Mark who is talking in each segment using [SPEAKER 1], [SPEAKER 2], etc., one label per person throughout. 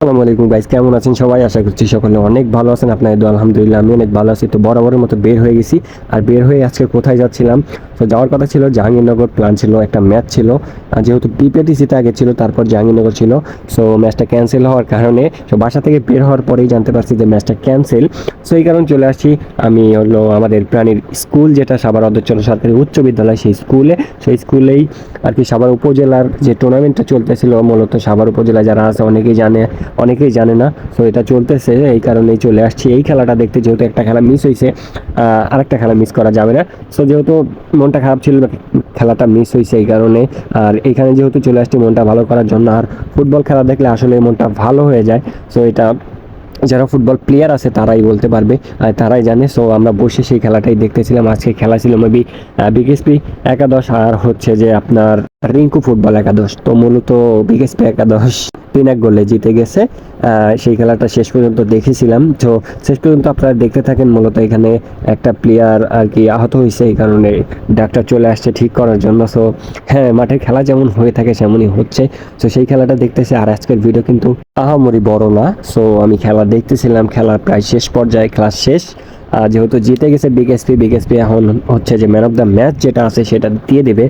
[SPEAKER 1] আসসালামু আলাইকুম গাইস কেমন আছেন সবাই? আশা করছি সকলে অনেক ভালো আছেন। আপনাদের আলহামদুলিল্লাহ আমি অনেক ভালো আছি। তো বরাবরের মতো বের হয়ে গেছি। আর বের হয়ে আজকে কোথায় যাচ্ছিলাম? তো যাওয়ার কথা ছিল, জাহাঙ্গীরনগর প্ল্যান ছিল, একটা ম্যাচ ছিল। যেহেতু পিপিটিসিতে আগে ছিল, তারপর জাহাঙ্গীরনগর ছিল। সো ম্যাচটা ক্যান্সেল হওয়ার কারণে তো বাসা থেকে বের হওয়ার পরেই জানতে পারছি যে ম্যাচটা ক্যান্সেল সো এই কারণে চলে আসছি। আমি হলো আমাদের প্রাণীর স্কুল যেটা সাবার অধ্যচল সরকারি উচ্চ বিদ্যালয়, সেই স্কুলে সেই স্কুলেই আর কি সাভার উপজেলার যে টুর্নামেন্টটা চলতেছিল, মূলত সাভার উপজেলা যারা আছে, অনেকেই জানে অনেকেই জানে না। তো এটা চলতেছে, এই কারণেই চলে আসছি। এই খেলাটা দেখতে যেহেতু একটা খেলা মিস হয়েছে আরেকটা খেলা মিস করা যাবে না। সো যেহেতু মনটা খারাপ ছিল খেলাটা মিস হয়েছে এই কারণে। আর এখানে যেহেতু চলে আসছি মনটা ভালো করার জন্য, আর ফুটবল খেলা দেখলে আসলে মনটা ভালো হয়ে যায়। সো এটা যারা ফুটবল প্লেয়ার আছে, তারাই বলতে পারবে, আর তারাই জানে। সো আমরা বসে সেই খেলাটাই দেখতেছিলাম। আজকে খেলা ছিল মেবি বিকেএসপি একাদশ, আর হচ্ছে যে আপনার রিঙ্কু ফুটবল একাদশ। তো মূলত বিকেএসপি একাদশ। তিন এক গোলে জিতে গেছে। সেই খেলাটা শেষ পর্যন্ত দেখেছিলাম। তো শেষ পর্যন্ত আপনারা দেখতে থাকেন, মূলত এখানে একটা প্লেয়ার আর কি আহত হয়েছে, এই কারণে ডাক্তার চলে আসছে ঠিক করার জন্য। সো হ্যাঁ মাঠে খেলা যেমন হয়ে থাকে সেমনই হচ্ছে। তো সেই খেলাটা দেখতেছি, আর আজকের ভিডিও কিন্তু আহামরি বড় না। সো আমি খেলা দেখতেছিলাম, খেলার প্রায় শেষ পর্যায়ে, খেলা শেষ। যেহেতু জিতে গেছে বিকেএসপি বিকেএসপি এখন হচ্ছে যে ম্যান অফ দ্য ম্যাচ যেটা আছে সেটা দিয়ে দেবে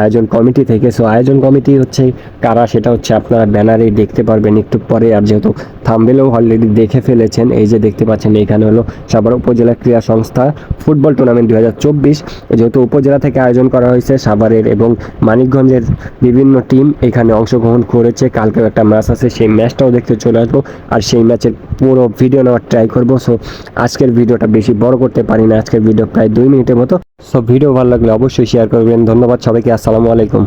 [SPEAKER 1] আয়োজন কমিটি থেকে। সো আয়োজন কমিটি হচ্ছে কারা সেটা হচ্ছে আপনারা ব্যানারে দেখতে পারবেন একটু পরে। আর যেহেতু থাম্বেলেও অলরেডি দেখে ফেলেছেন, এই যে দেখতে পাচ্ছেন এখানে হলো সাভার উপজেলা ক্রীড়া সংস্থা ফুটবল টুর্নামেন্ট দু হাজার চব্বিশ। যেহেতু উপজেলা থেকে আয়োজন করা হয়েছে সাভারের এবং মানিকগঞ্জের বিভিন্ন টিম এখানে অংশগ্রহণ করেছে। কালকেও একটা ম্যাচ আছে, সেই ম্যাচটাও দেখতে চলে আসব। আর সেই ম্যাচের পুরো ভিডিও নেওয়ার ট্রাই করব। সো আজকের ভিডিওটা বেশি বড় করতে পারি না। আজকের ভিডিও প্রায় দুই মিনিটের মতো। সব ভিডিও ভালো লাগলে অবশ্যই শেয়ার করবেন। ধন্যবাদ সবাইকে। আসসালামু আলাইকুম।